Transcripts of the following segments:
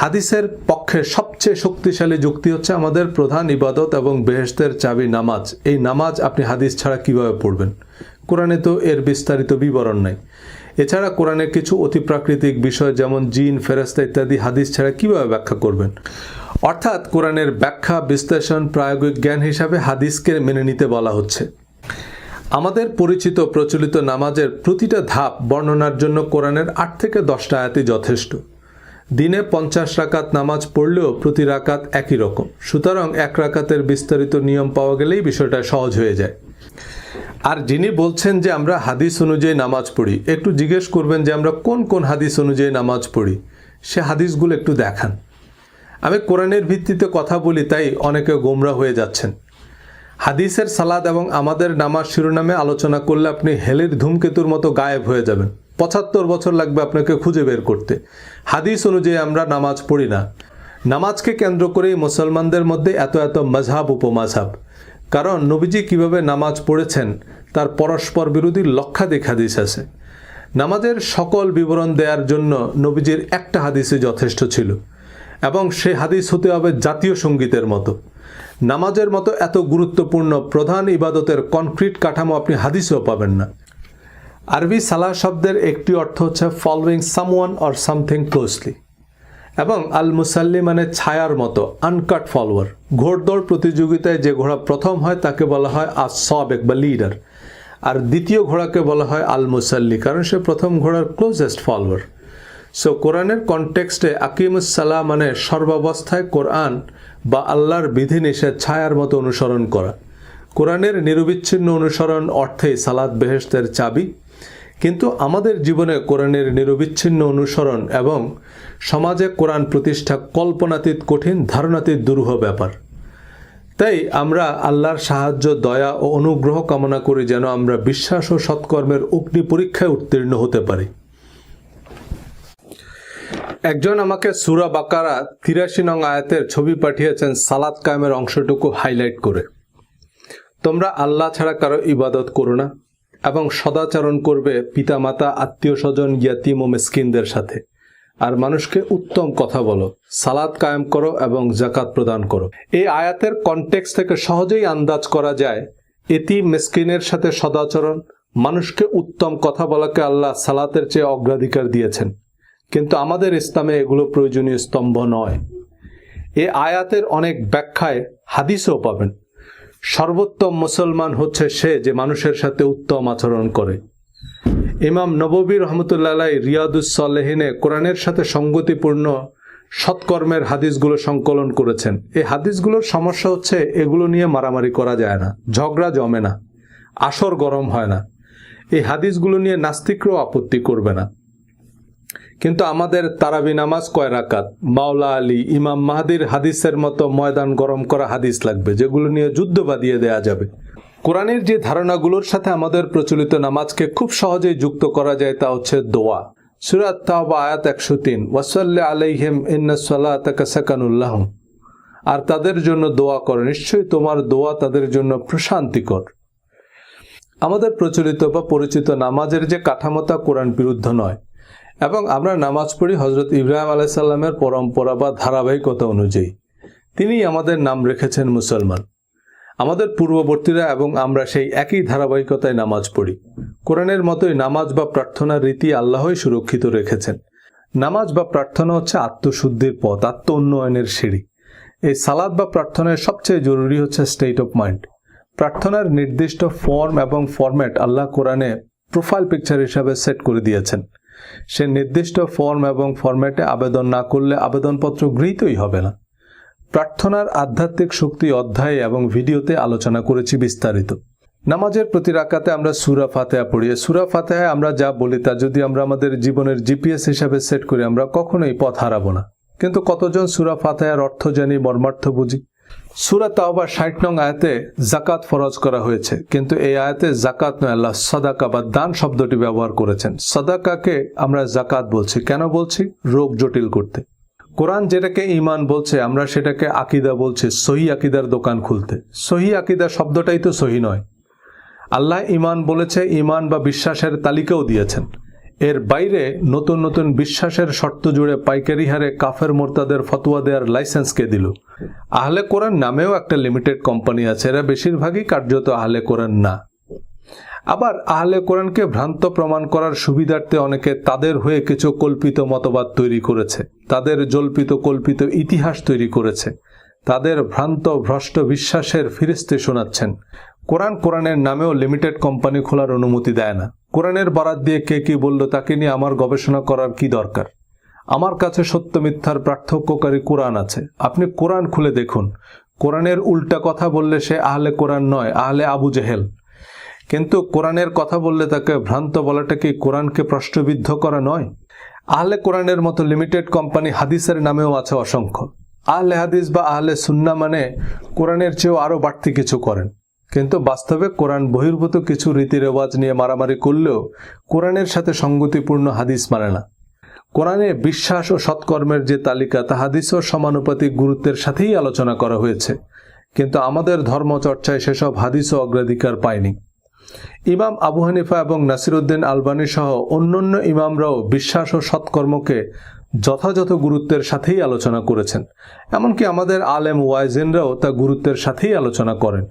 হাদিসের পক্ষে সবচেয়ে শক্তিশালী যুক্তি হচ্ছে আমাদের প্রধান ইবাদত এবং বেহেশতের চাবি নামাজ। এই নামাজ আপনি হাদিস ছাড়া কীভাবে পড়বেন? কোরআনে তো এর বিস্তারিত বিবরণ নাই। এছাড়া কোরআনের কিছু অতিপ্রাকৃতিক বিষয় যেমন জিন ফেরেস্তা ইত্যাদি হাদিস ছাড়া কীভাবে ব্যাখ্যা করবেন? অর্থাৎ কোরআনের ব্যাখ্যা, বিশ্লেষণ, প্রায়োগিক জ্ঞান হিসাবে হাদিসকে মেনে নিতে বলা হচ্ছে। আমাদের পরিচিত প্রচলিত নামাজের প্রতিটা ধাপ বর্ণনার জন্য কোরআনের আট থেকে দশটা আয়াতই যথেষ্ট। দিনে পঞ্চাশ রাকাত নামাজ পড়লেও প্রতি রাকাত একই রকম। সুতরাং এক রাকাতের বিস্তারিত নিয়ম পাওয়া গেলেই বিষয়টা সহজ হয়ে যায়। আর যিনি বলছেন যে আমরা হাদিস অনুযায়ী নামাজ পড়ি, একটু জিজ্ঞেস করবেন যে আমরা কোন কোন হাদিস অনুযায়ী নামাজ পড়ি? সে হাদিসগুলো একটু দেখান। আমি কোরআনের ভিত্তিতে কথা বলি, তাই অনেকে গোমরা হয়ে যাচ্ছেন। হাদিসের সালাদ এবং আমাদের নামাজ শিরোনামে আলোচনা করলে আপনি হেলের ধূমকেতুর মতো গায়েব হয়ে যাবেন। পঁচাত্তর বছর লাগবে আপনাকে খুঁজে বের করতে। হাদিস অনুযায়ী আমরা নামাজ পড়ি না। নামাজকে কেন্দ্র করেই মুসলমানদের মধ্যে এত এত মজহাব উপমাঝাব কারণ নবীজি কীভাবে নামাজ পড়েছেন, তার পরস্পর বিরোধী লক্ষাধিক হাদিস আছে। নামাজের সকল বিবরণ দেওয়ার জন্য নবীজির একটা হাদিসই যথেষ্ট ছিল। এবং সে হাদিস হতে হবে জাতীয় সঙ্গীতের মতো। নামাজের মতো এত গুরুত্বপূর্ণ প্রধান ইবাদতের কনক্রিট কাঠামো আপনি হাদিসেও পাবেন না। আরবি সালাহ শব্দের একটি অর্থ হচ্ছে following someone or something closely এবং আল মুসাল্লি মানে ছায়ার মতো আনকাট ফলোয়ার ঘোড়দৌড় প্রতিযোগিতায় যে ঘোড়া প্রথম হয়, তাকে বলা হয় আস সবেক বা লিডার আর দ্বিতীয় ঘোড়াকে বলা হয় আল মুসাল্লি কারণ সে প্রথম ঘোড়ার ক্লোজেস্ট ফলোয়ার সো কোরআনের কনটেক্সটে আকিমুসাল্লাহ মানে সর্বাবস্থায় কোরআন বা আল্লাহর বিধিনিষেধ, ছায়ার মতো অনুসরণ করা। কোরআনের নিরবিচ্ছিন্ন অনুসরণ অর্থেই সালাদ বেহেস্তের চাবি। কিন্তু আমাদের জীবনে কোরআনের নিরবিচ্ছিন্ন অনুসরণ এবং সমাজে কোরআন প্রতিষ্ঠা কল্পনাতীত কঠিন ধারণাতীত দুরূহ ব্যাপার। তাই আমরা আল্লাহর সাহায্য, দয়া ও অনুগ্রহ কামনা করি যেন আমরা বিশ্বাস ও সৎকর্মের অগ্নি পরীক্ষায় উত্তীর্ণ হতে পারি। একজন আমাকে সুরা বাকারা তিরাশি নং আয়াতের ছবি পাঠিয়েছেন সালাদ কায়েমের অংশটুকু হাইলাইট করে। তোমরা আল্লাহ ছাড়া কারও ইবাদত করো না। এবং সদাচরণ করবে পিতামাতা আত্মীয় স্বজন ইয়াতিম ও মিসকিনদের সাথে। আর মানুষকে উত্তম কথা বলো সালাদ কায়েম করো এবং জাকাত প্রদান করো। এই আয়াতের কনটেক্স থেকে সহজেই আন্দাজ করা যায় এতি মিসকিনের সাথে সদাচরণ, মানুষকে উত্তম কথা বলাকে আল্লাহ সালাতের চেয়ে অগ্রাধিকার দিয়েছেন। কিন্তু আমাদের ইসলামে এগুলো প্রয়োজনীয় স্তম্ভ নয়। এ আয়াতের অনেক ব্যাখ্যায় হাদিসও পাবেন। সর্বোত্তম মুসলমান হচ্ছে সে যে মানুষের সাথে উত্তম আচরণ করে। ইমাম নববী রহমতুল্লাহ রিয়াদুসলেহিনে কোরআনের সাথে সঙ্গতিপূর্ণ সৎকর্মের হাদিসগুলো সংকলন করেছেন। এই হাদিসগুলোর সমস্যা হচ্ছে এগুলো নিয়ে মারামারি করা যায় না, ঝগড়া জমে না, আসর গরম হয় না। এই হাদিসগুলো নিয়ে নাস্তিকরাও আপত্তি করবে না। কিন্তু আমাদের তারাবি নামাজ কয় রাকাত? মাওলা আলী, ইমাম মাহাদির হাদিসের মতো ময়দান গরম করা হাদিস লাগবে, যেগুলো নিয়ে যুদ্ধ বাদিয়ে দেয়া যাবে। কোরআনের যে ধারণাগুলোর সাথে আমাদের প্রচলিত নামাজকে খুব সহজেই যুক্ত করা যায় তা হচ্ছে দোয়া। সুরাত তাওবা আয়াত একশো তিন, ওয়াসাল্লা আলাইহিম ইন্নাসাল্লাহ আর তাদের জন্য দোয়া করো, নিশ্চয়ই তোমার দোয়া তাদের জন্য প্রশান্তিকর। আমাদের প্রচলিত বা পরিচিত নামাজের যে কাঠামোতা কোরআন বিরুদ্ধ নয়। এবং আমরা নামাজ পড়ি হজরত ইব্রাহিম আলাইসাল্লামের পরম্পরা বা ধারাবাহিকতা অনুযায়ী। তিনি আমাদের নাম রেখেছেন মুসলমান। আমাদের পূর্ববর্তীরা এবং আমরা সেই একই ধারাবাহিকতায় নামাজ পড়ি। কোরআনের মতোই নামাজ বা প্রার্থনার রীতি আল্লাহই সুরক্ষিত রেখেছেন। নামাজ বা প্রার্থনা হচ্ছে আত্মশুদ্ধির পথ আত্ম উন্নয়নের সিঁড়ি। এই সালাদ বা প্রার্থনায় সবচেয়ে জরুরি হচ্ছে স্টেট অফ মাইন্ড প্রার্থনার নির্দিষ্ট ফর্ম এবং ফরম্যাট আল্লাহ কোরআনে প্রোফাইল পিকচার হিসাবে সেট করে দিয়েছেন। সে নির্দিষ্ট ফর্ম এবং ফরম্যাটে আবেদন না করলে আবেদনপত্র গৃহীতই হবে না। প্রার্থনার আধ্যাত্মিক শক্তি অধ্যায়ে এবং ভিডিওতে আলোচনা করেছি বিস্তারিত। নামাজের প্রতি রাকাতে আমরা সুরা ফাতেহা পড়ি। সুরা ফাতেহায় আমরা যা বলি তা যদি আমরা আমাদের জীবনের জিপিএস হিসাবে সেট করি, আমরা কখনোই পথ হারাবো না। কিন্তু কতজন সুরা ফাতেহার অর্থ জানি, মর্মার্থ বুঝি? সুরা তাওবা ষাট নং আয়াতে জাকাত ফরজ করা হয়েছে। কিন্তু এই আয়াতে জাকাত নয়, আল্লাহ সদাকা বা দান শব্দটি ব্যবহার করেছেন। সদাকাকে আমরা জাকাত বলছি। কেন বলছি? রোগ জটিল করতে। কোরআন যেটাকে ইমান বলছে, আমরা সেটাকে আকিদা বলছি, সহি আকিদার দোকান খুলতে। সহি আকিদা শব্দটাই তো সহি নয়। আল্লাহ ইমান বলেছে ইমান বা বিশ্বাসের তালিকাও দিয়েছেন। এর বাইরে নতুন নতুন বিশ্বাসের শর্ত জুড়ে পাইকারি হারে কাফের মোর্তাদের ফতোয়া দেওয়ার লাইসেন্স কে দিল? আহলে কোরআন নামেও একটা লিমিটেড কোম্পানি আছে। এরা বেশিরভাগই কার্যত আহলে কোরআন না। আবার আহলে কোরআনকে ভ্রান্ত প্রমাণ করার সুবিধার্থে অনেকে তাদের হয়ে কিছু কল্পিত মতবাদ তৈরি করেছে। তাদের জল্পিত কল্পিত ইতিহাস তৈরি করেছে। তাদের ভ্রান্ত ভ্রষ্ট বিশ্বাসের ফিরিস্তে শোনাচ্ছেন। কোরআন কোরআনের নামেও লিমিটেড কোম্পানি খোলার অনুমতি দেয় না। কোরআনের বরাত দিয়ে কে কি বলল তাকে নিয়ে আমার গবেষণা করার কি দরকার? আমার কাছে সত্য মিথ্যার পার্থক্যকারী কোরআন আছে। আপনি কোরআন খুলে দেখুন। কোরআনের উল্টা কথা বললে সে আহলে কোরআন নয়, আহলে আবু জেহেল। কিন্তু কোরআনের কথা বললে তাকে ভ্রান্ত বলাটা কি কোরআনকে প্রশ্নবিদ্ধ করা নয়? আহলে কোরআনের মতো লিমিটেড কোম্পানি হাদিসের নামেও আছে অসংখ্য। আহলে হাদিস বা আহলে সুন্না মানে কোরআনের চেয়েও আরও বাড়তি কিছু করেন। কিন্তু বাস্তবে কোরআন বহির্ভূত কিছু রীতি রেওয়াজ নিয়ে মারামারি করলেও কোরআনের সাথে সঙ্গতিপূর্ণ হাদিস মানে না। কোরআনে বিশ্বাস ও সৎকর্মের যে তালিকা তা হাদিস ও সমানুপাতিক গুরুত্বের সাথেই আলোচনা করা হয়েছে। কিন্তু আমাদের ধর্মচর্চায় সেসব হাদিসও অগ্রাধিকার পায়নি। ইমাম আবু হানিফা এবং নাসিরুদ্দিন আলবানী সহ অন্যান্য ইমামরাও বিশ্বাস ও সৎকর্মকে যথাযথ গুরুত্বের সাথেই আলোচনা করেছেন। এমনকি আমাদের আলেম ওয়াইজেনরাও তা গুরুত্বের সাথেই আলোচনা করেন।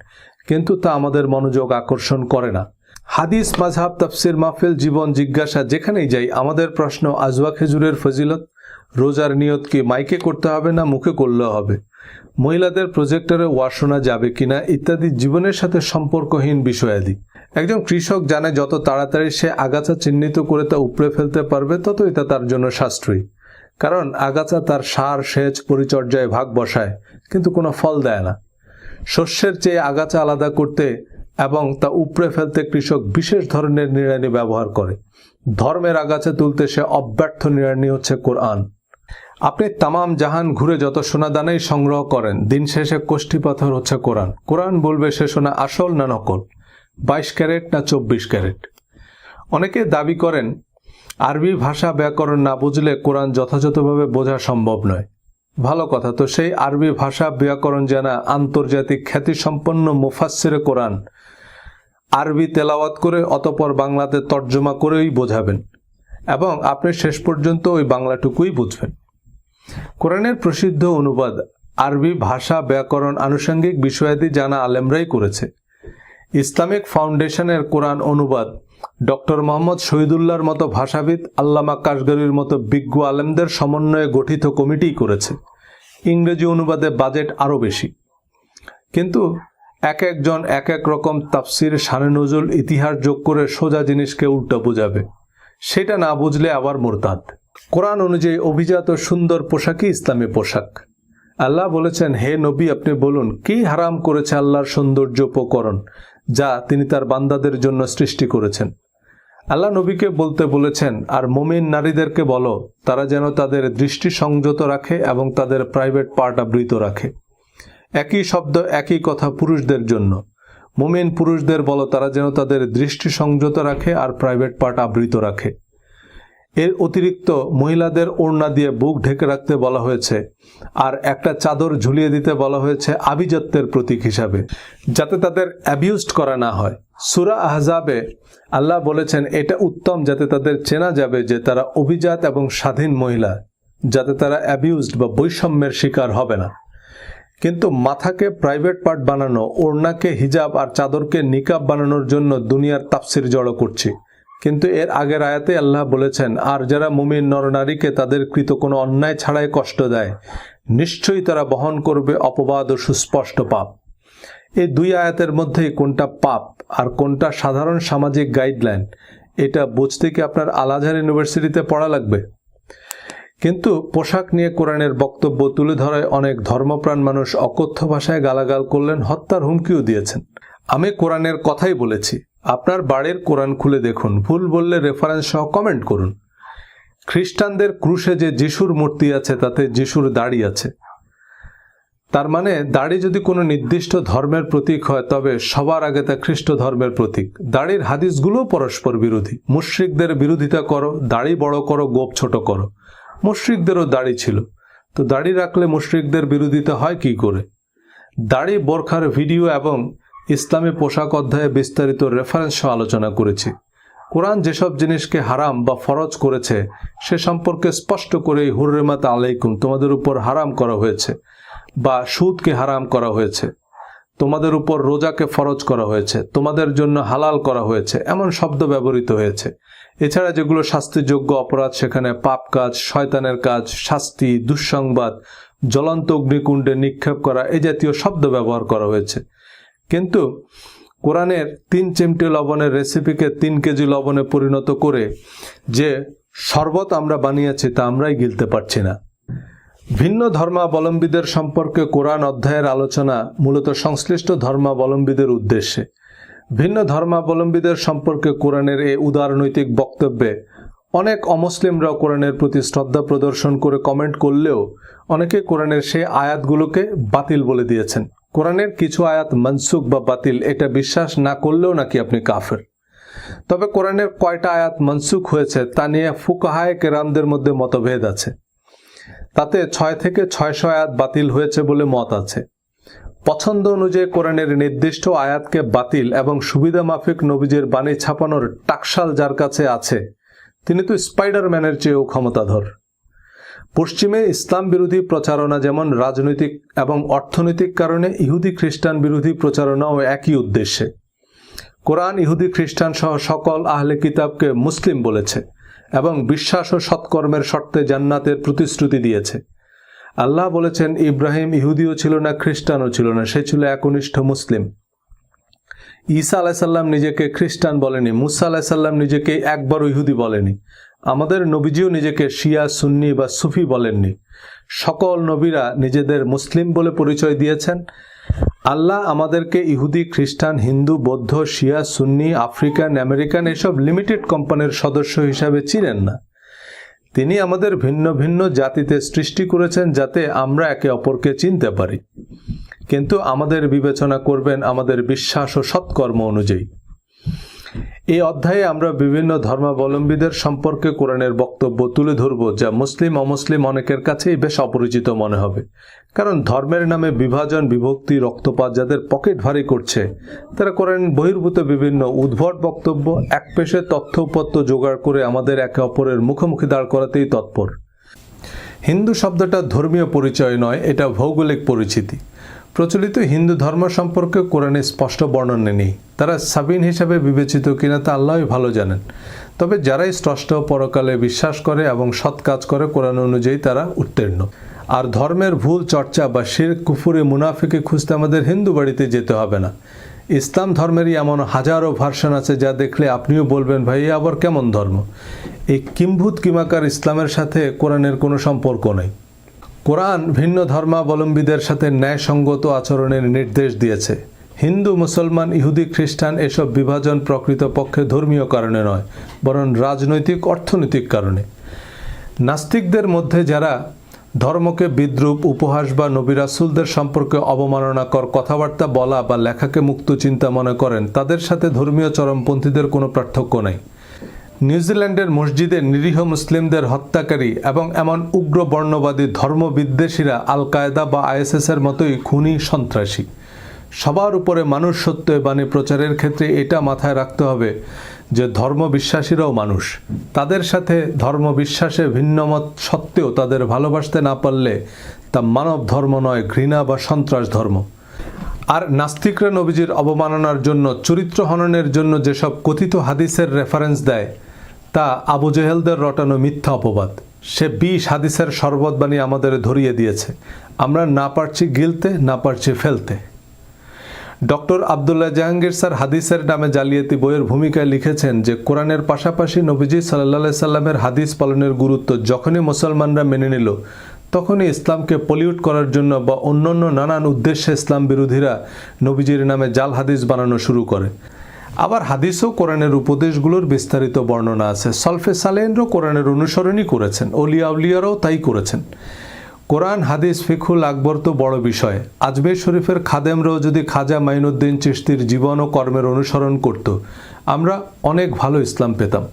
কিন্তু তা আমাদের মনোযোগ আকর্ষণ করে না। হাদিস মাঝহাব তাফসির, মাহফিল, জীবন, জিজ্ঞাসা যেখানেই যাই, আমাদের প্রশ্ন, আজওয়া খেজুরের ফজিলত, রোজার নিয়ত কি মাইকে করতে হবে না মুখে করলেও হবে? মহিলাদের প্রজেক্টরে ওয়ার শোনা যাবে কিনা ইত্যাদি জীবনের সাথে সম্পর্কহীন বিষয়াদি। একজন কৃষক জানে যত তাড়াতাড়ি সে আগাছা চিহ্নিত করে তা উপড়ে ফেলতে পারবে, ততই তা তার জন্য সাশ্রয়ী। কারণ আগাছা তার সার, সেচ, পরিচর্যায় ভাগ বসায়, কিন্তু কোনো ফল দেয় না। শস্যের চেয়ে আগাছা আলাদা করতে এবং তা উপড়ে ফেলতে কৃষক বিশেষ ধরনের নিড়ানি ব্যবহার করে। ধর্মের আগাছা তুলতে সে অব্যর্থ নিড়ানি হচ্ছে কোরআন। আপনি তামাম জাহান ঘুরে যত সোনাদানেই সংগ্রহ করেন, দিন শেষে কোষ্ঠী পাথর হচ্ছে কোরআন। কোরআন বলবে সে সোনা আসল না নকল, বাইশ ক্যারেট না চব্বিশ ক্যারেট? অনেকে দাবি করেন, আরবি ভাষা ব্যাকরণ না বুঝলে কোরআন যথাযথভাবে বোঝা সম্ভব নয়। ভালো কথা। তো সেই আরবি ভাষা ব্যাকরণ জানা আন্তর্জাতিক খ্যাতিসম্পন্ন মুফাসসিরে কোরআন আরবি তেলাওয়াত করে অতপর বাংলাতে তর্জমা করেই বোঝাবেন এবং আপনি শেষ পর্যন্ত ওই বাংলাটুকুই বুঝবেন। কোরআনের প্রসিদ্ধ অনুবাদ আরবি ভাষা ব্যাকরণ আনুষঙ্গিক বিষয়াদি জানা আলেমরাই করেছে। ইসলামিক ফাউন্ডেশনের কোরআন অনুবাদ ডক্টর মোহাম্মদ শহীদুল্লাহর মতো ভাষাবিদ আল্লামা কাশগরির মতো বিজ্ঞ আলেমদের সমন্বয়ে গঠিত কমিটি করেছে। ইংরেজি অনুবাদে বাজেট আরও বেশি। কিন্তু এক একজন এক এক রকম তাফসির শানে নজুল ইতিহাস যোগ করে সোজা জিনিসকে উল্টো বোঝাবে। সেটা না বুঝলে আবার মোরতাদ। কোরআন অনুযায়ী অভিজাত সুন্দর পোশাকই ইসলামী পোশাক। আল্লাহ বলেছেন, হে নবী, আপনি বলুন, কি হারাম করেছে আল্লাহর সৌন্দর্য উপকরণ? যা তিনি তার বান্দাদের জন্য সৃষ্টি করেছেন। আল্লাহ নবীকে বলতে বলেছেন, আর মমিন নারীদেরকে বলো, তারা যেন তাদের দৃষ্টি সংযত রাখে এবং তাদের প্রাইভেট পার্ট আবৃত রাখে। একই শব্দ, একই কথা পুরুষদের জন্য। মোমেন পুরুষদের বলো, তারা যেন তাদের দৃষ্টি সংযত রাখে আর প্রাইভেট পার্ট আবৃত রাখে। এর অতিরিক্ত মহিলাদের ওড়না দিয়ে বুক ঢেকে রাখতে বলা হয়েছে আর একটা চাদর ঝুলিয়ে দিতে বলা হয়েছে আভিজাত্যের প্রতীক হিসাবে, যাতে তাদের অ্যাবিউজড করা না হয়। সুরা আহজাবে আল্লাহ বলেছেন, এটা উত্তম যাতে তাদের চেনা যাবে যে তারা অভিজাত এবং স্বাধীন মহিলা, যাতে তারা অ্যাবিউজড বা বৈষম্যের শিকার হবে না। কিন্তু মাথাকে প্রাইভেট পার্ট বানানো, ওড়নাকে হিজাব আর চাদরকে নিকাব বানানোর জন্য দুনিয়ার তাফসির জড়ো করছি। কিন্তু এর আগের আয়াতে আল্লাহ বলেছেন, আর যারা মুমিন নরনারীকে তাদের কৃত কোনো অন্যায় ছাড়াই কষ্ট দেয়, নিশ্চয়ই তারা বহন করবে অপবাদ ও সুস্পষ্ট পাপ। এই দুই আয়াতের মধ্যেই কোনটা পাপ আর কোনটা সাধারণ সামাজিক গাইডলাইন, এটা বুঝতে কি আপনার আলাঝার ইউনিভার্সিটিতে পড়া লাগবে? কিন্তু পোশাক নিয়ে কোরআনের বক্তব্য তুলে ধরায় অনেক ধর্মপ্রাণ মানুষ অকথ্য ভাষায় গালাগাল করলেন, হত্যার হুমকিও দিয়েছেন। আমি কোরআনের কথাই বলেছি আপনার বাড়ির কোরআন খুলে দেখুন। ভুল বললে রেফারেন্স সহ কমেন্ট করুন। খ্রিস্টানদের ক্রুশে যে যিশুর মূর্তি আছে, তাতে যিশুর দাড়ি আছে। তার মানে দাড়ি যদি কোনো নির্দিষ্ট ধর্মের প্রতীক হয়, তবে সবার আগে তা খ্রিস্ট ধর্মের প্রতীক। দাড়ির হাদিসগুলো পরস্পর বিরোধী। মুশ্রিকদের বিরোধিতা করো, দাড়ি বড় করো, গোপ ছোট করো। মুশ্রিকদেরও দাড়ি ছিল। তো দাড়ি রাখলে মুশ্রিকদের বিরোধিতা হয় কি করে? দাড়ি বোরখার ভিডিও এবং ইসলামী পোশাক অধ্যায়ে বিস্তারিত রেফারেন্স সহ আলোচনা করেছি। কোরআন যেসব জিনিসকে হারাম বা ফরজ করেছে, সে সম্পর্কে স্পষ্ট করে হুররেমাত আলাইকুম, তোমাদের উপর হারাম করা হয়েছে বা সুদকে হারাম করা হয়েছে, তোমাদের উপর রোজাকে ফরজ করা হয়েছে, তোমাদের জন্য হালাল করা হয়েছে, এমন শব্দ ব্যবহৃত হয়েছে। এছাড়া যেগুলো শাস্তিযোগ্য অপরাধ, সেখানে পাপ কাজ, শয়তানের কাজ, শাস্তি, দুঃসংবাদ, জ্বলন্ত অগ্নিকুণ্ডে নিক্ষেপ করা, এ জাতীয় শব্দ ব্যবহার করা হয়েছে। কিন্তু কোরআনের তিন চিমটি লবণের রেসিপিকে তিন কেজি লবণে পরিণত করে যে শরবত আমরা বানিয়েছি তা আমরাই গিলতে পারছি না। ভিন্ন ধর্মাবলম্বীদের সম্পর্কে কোরআন অধ্যায়ের আলোচনা মূলত সংশ্লিষ্ট ধর্মাবলম্বীদের উদ্দেশ্যে। ভিন্ন ধর্মাবলম্বীদের সম্পর্কে কোরআনের এই উদারনৈতিক বক্তব্যে অনেক অমুসলিমরাও কোরআনের প্রতি শ্রদ্ধা প্রদর্শন করে কমেন্ট করলেও অনেকে কোরআনের সেই আয়াতগুলোকে বাতিল বলে দিয়েছেন। কোরআনের কিছু আয়াত মনসুখ বা বাতিল, এটা বিশ্বাস না করলেও নাকি আপনি কাফের? তবে কোরআনের কয়টা আয়াত মনসুখ হয়েছে তা নিয়ে ফুকাহায় কেরামদের মধ্যে মতভেদ আছে। তাতে ছয় থেকে ছয়শো আয়াত বাতিল হয়েছে বলে মত আছে। পছন্দ অনুযায়ী কোরআনের নির্দিষ্ট আয়াতকে বাতিল এবং সুবিধা মাফিক নবীজের বাণী ছাপানোর টাকশাল যার কাছে আছে, তিনি তো স্পাইডারম্যানের চেয়েও ক্ষমতাধর। পশ্চিমে ইসলাম বিরোধী প্রচারণা যেমন রাজনৈতিক এবং অর্থনৈতিক কারণে ইহুদি খ্রিস্টান বিরোধী প্রচারণাও একই উদ্দেশ্যে। কোরআন ইহুদি খ্রিস্টান সহ সকল আহলে কিতাবকে মুসলিম বলেছে এবং বিশ্বাস ও সৎকর্মের শর্তে জান্নাতের প্রতিশ্রুতি দিয়েছে। আল্লাহ বলেছেন, ইব্রাহিম ইহুদিও ছিল না, খ্রিস্টানও ছিল না, সে ছিল একনিষ্ঠ মুসলিম। ঈসা আলাইসাল্লাম নিজেকে খ্রিস্টান বলেনি, মুসা আলাইসাল্লাম নিজেকে একবারও ইহুদি বলেনি। আমাদের নবীজিও নিজেকে শিয়া, সুন্নি বা সুফি বলেননি। সকল নবীরা নিজেদের মুসলিম বলে পরিচয় দিয়েছেন। আল্লাহ আমাদেরকে ইহুদি, খ্রিস্টান, হিন্দু, বৌদ্ধ, শিয়া, সুন্নি, আফ্রিকান, আমেরিকান এসব লিমিটেড কোম্পানির সদস্য হিসাবে চিনেন না। তিনি আমাদের ভিন্ন ভিন্ন জাতিতে সৃষ্টি করেছেন যাতে আমরা একে অপরকে চিনতে পারি। কিন্তু আমাদের বিবেচনা করবেন আমাদের বিশ্বাস ও সৎকর্ম অনুযায়ী। এই অধ্যায়ে আমরা বিভিন্ন ধর্মাবলম্বীদের সম্পর্কে কোরআনের বক্তব্য তুলে ধরব, যা মুসলিম, অমুসলিম অনেকের কাছেই বেশ অপরিচিত মনে হবে। কারণ ধর্মের নামে বিভাজন, বিভক্তি, রক্তপাত যাদের পকেট ভারী করছে, তারা কোরআন বহির্ভূত বিভিন্ন উদ্ভট বক্তব্য, এক পেশে তথ্য উপত্য জোগাড় করে আমাদের একে অপরের মুখোমুখি দাঁড় করাতেই তৎপর। হিন্দু শব্দটা ধর্মীয় পরিচয় নয়, এটা ভৌগোলিক পরিচিতি। প্রচলিত হিন্দু ধর্ম সম্পর্কে কোরআনে স্পষ্ট বর্ণনা নেই। তারা সাবিন হিসাবে বিবেচিত কিনা তা আল্লাহই ভালো জানেন। তবে যারাই স্রষ্ট পরকালে বিশ্বাস করে এবং সৎ কাজ করে কোরআন অনুযায়ী তারা উত্তীর্ণ। আর ধর্মের ভুল, চর্চা বা শির, কুফুরে, মুনাফিকে খুঁজতে আমাদের হিন্দু বাড়িতে যেতে হবে না। ইসলাম ধর্মেরই এমন হাজারো ভার্সন আছে যা দেখলে আপনিও বলবেন, ভাই আবার কেমন ধর্ম? এই কিম্ভূত কিমাকার ইসলামের সাথে কোরআনের কোনো সম্পর্ক নেই। কোরআন ভিন্ন ধর্মাবলম্বীদের সাথে ন্যায়সঙ্গত আচরণের নির্দেশ দিয়েছে। হিন্দু, মুসলমান, ইহুদি, খ্রিস্টান এসব বিভাজন প্রকৃতপক্ষে ধর্মীয় কারণে নয়, বরং রাজনৈতিক, অর্থনৈতিক কারণে। নাস্তিকদের মধ্যে যারা ধর্মকে বিদ্রুপ, উপহাস বা নবিরাসুলদের সম্পর্কে অবমাননাকর কথাবার্তা বলা বা লেখাকে মুক্ত চিন্তা মনে করেন, তাদের সাথে ধর্মীয় চরমপন্থীদের কোনো পার্থক্য নেই। নিউজিল্যান্ডের মসজিদে নিরীহ মুসলিমদের হত্যাকারী এবং এমন উগ্র বর্ণবাদী ধর্মবিদ্বেষীরা আল কায়দা বা আইএসএসের মতোই খুনি সন্ত্রাসী। সবার উপরে মানুষ সত্য বাণী প্রচারের ক্ষেত্রে এটা মাথায় রাখতে হবে যে ধর্ম বিশ্বাসীরাও মানুষ। তাদের সাথে ধর্ম বিশ্বাসে ভিন্নমত সত্ত্বেও তাদের ভালোবাসতে না পারলে তা মানব ধর্ম নয়, ঘৃণা বা সন্ত্রাস ধর্ম। আর নাস্তিকরা নবীজির অবমাননার জন্য, চরিত্র হননের জন্য যেসব কথিত হাদিসের রেফারেন্স দেয় তা আবু জেহেলদের রটানো মিথ্যা অপবাদ। সে বিষ হাদিসের শরবত বানিয়ে আমাদের ধরিয়ে দিয়েছে। আমরা না পারছি গিলতে, না পারছি ফেলতে। ডক্টর আবদুল্লাহ জাহাঙ্গীর স্যার হাদিসের নামে জালিয়াতি বইয়ের ভূমিকায় লিখেছেন যে, কোরআনের পাশাপাশি নবীজি সাল্লা সাল্লামের হাদিস পালনের গুরুত্ব যখনই মুসলমানরা মেনে নিল, তখনই ইসলামকে পলিউট করার জন্য বা অন্যান্য নানান উদ্দেশ্যে ইসলাম বিরোধীরা নবীজির নামে জাল হাদিস বানানো শুরু করে। আবার হাদিসও কোরআনের উপদেশগুলোর বিস্তারিত বর্ণনা আছে। সলফে সালেনরও কোরআনের অনুসরণই করেছেন অলিয়াউলিয়ারাও তাই করেছেন। কোরআন, হাদিস ফিখুল আকবর তো বড় বিষয়। আজবে শরীফের খাদেমরাও যদি খাজা মাইনুদ্দিন চিস্তির জীবন ও কর্মের অনুসরণ করত, আমরা অনেক ভালো ইসলাম পেতাম।